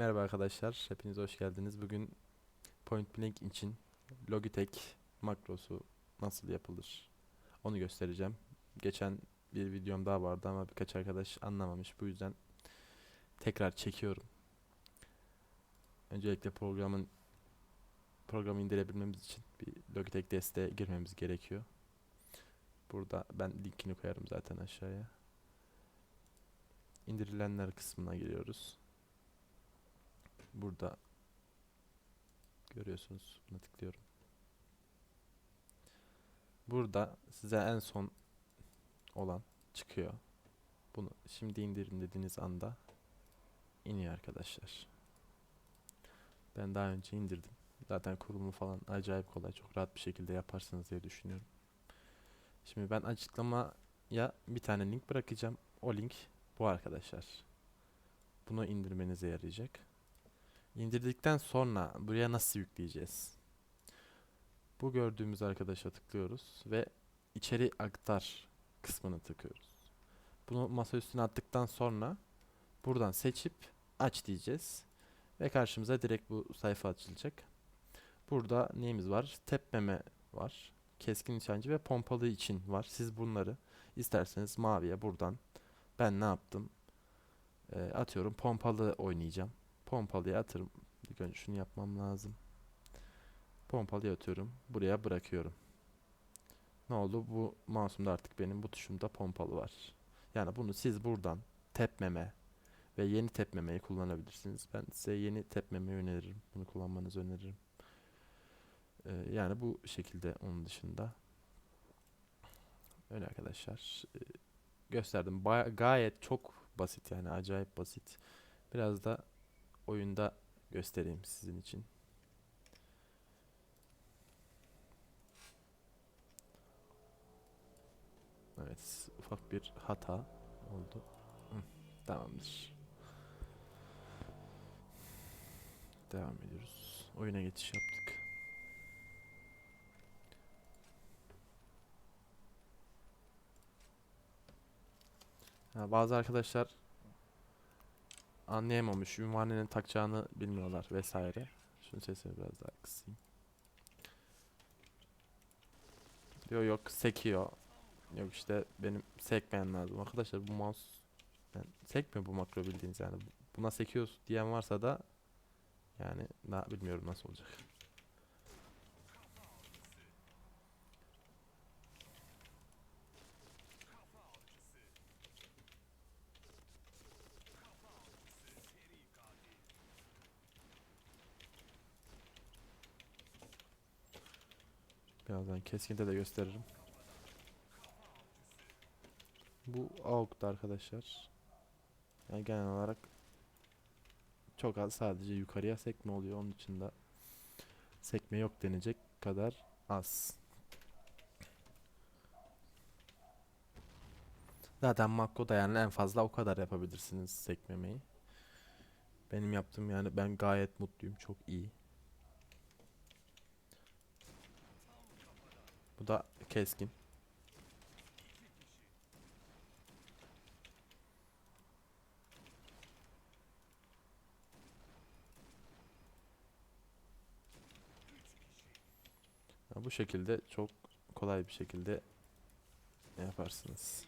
Merhaba arkadaşlar, hepiniz hoş geldiniz. Bugün Point Blank için Logitech makrosu nasıl yapılır onu göstereceğim. Geçen bir videom daha vardı ama birkaç arkadaş anlamamış. Bu yüzden tekrar çekiyorum. Öncelikle programın programı indirebilmemiz için bir Logitech desteğe girmemiz gerekiyor. Burada ben linkini koyarım zaten aşağıya. İndirilenler kısmına giriyoruz. Burada görüyorsunuz. Buna tıklıyorum. Burada size en son olan çıkıyor. Bunu şimdi indirin dediğiniz anda iniyor arkadaşlar. Ben daha önce indirdim. Zaten kurulumu falan acayip kolay. Çok rahat bir şekilde yaparsınız diye düşünüyorum. Şimdi ben açıklamaya bir tane link bırakacağım. O link bu arkadaşlar. Bunu indirmenize yarayacak. İndirdikten sonra buraya nasıl yükleyeceğiz? Bu gördüğümüz arkadaşa tıklıyoruz ve içeri aktar kısmını tıklıyoruz. Bunu masa üstüne attıktan sonra buradan seçip aç diyeceğiz. Ve karşımıza direkt bu sayfa açılacak. Burada neyimiz var? Tepmeme var. Keskin nişancı ve pompalı için var. Siz bunları isterseniz maviye buradan ben ne yaptım? Ee, atıyorum pompalı oynayacağım. Pompalıya atırım. İlk önce şunu yapmam lazım. Pompalıya atıyorum. Buraya bırakıyorum. Ne oldu? Bu mouse'umda artık benim bu tuşumda pompalı var. Yani bunu siz buradan tepmeme ve yeni tepmemeyi kullanabilirsiniz. Ben size yeni tepmemeyi öneririm. Bunu kullanmanızı öneririm. Ee, yani bu şekilde onun dışında. Öyle arkadaşlar. Ee, gösterdim. Baya- gayet çok basit yani acayip basit. Biraz da oyunda göstereyim sizin için. Evet, ufak bir hata oldu. Hı, tamamdır. Devam ediyoruz. Oyuna geçiş yaptık. Ha, bazı arkadaşlar anlayamamış, ünvanının takacağını bilmiyorlar vesaire. Şunun sesini biraz daha kısayım. Diyor yok sekiyor. Yok işte benim sekmeyen lazım. Arkadaşlar bu mouse yani sekmiyor bu makro bildiğiniz yani. Buna sekiyoruz diyen varsa da yani daha bilmiyorum nasıl olacak. Birazdan keskinde de gösteririm. Bu AUG'da arkadaşlar. Yani genel olarak çok az sadece yukarıya sekme oluyor. Onun dışında sekme yok denecek kadar az. Zaten Makko'da yani en fazla o kadar yapabilirsiniz sekmemeyi. Benim yaptığım yani ben gayet mutluyum. Çok iyi. Bu da keskin. Bu şekilde çok kolay bir şekilde yaparsınız.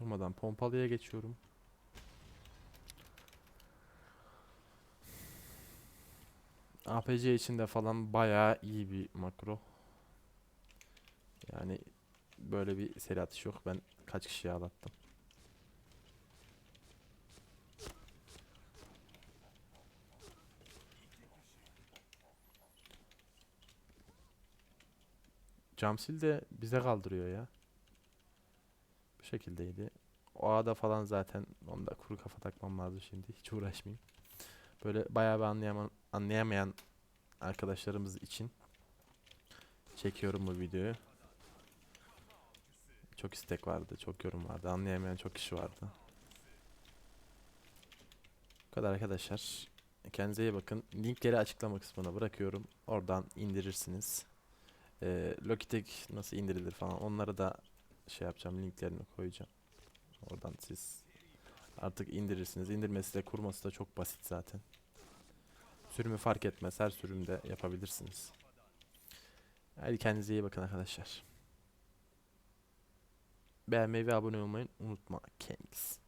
Durmadan pompalıya geçiyorum. APC için de falan bayağı iyi bir makro. Yani böyle bir seri atış yok. Ben kaç kişiyi ağlattım. Camsil de bize kaldırıyor ya. Bu şekildeydi. O ağda falan zaten onda kuru kafa takmam lazım şimdi. Hiç uğraşmayayım. Böyle bayağı bir anlayamayan, anlayamayan arkadaşlarımız için çekiyorum bu videoyu. Çok istek vardı, çok yorum vardı. Anlayamayan çok kişi vardı. Bu kadar arkadaşlar. Kendinize iyi bakın. Linkleri açıklama kısmına bırakıyorum. Oradan indirirsiniz. Ee, Logitech nasıl indirilir falan onları da şey yapacağım linklerini koyacağım. Oradan siz artık indirirsiniz. İndirmesi de kurması da çok basit zaten. Sürümü fark etmez. Her sürümde yapabilirsiniz. Hadi kendinize iyi bakın arkadaşlar. Beğenmeyi ve abone olmayı unutma. Kendiniz.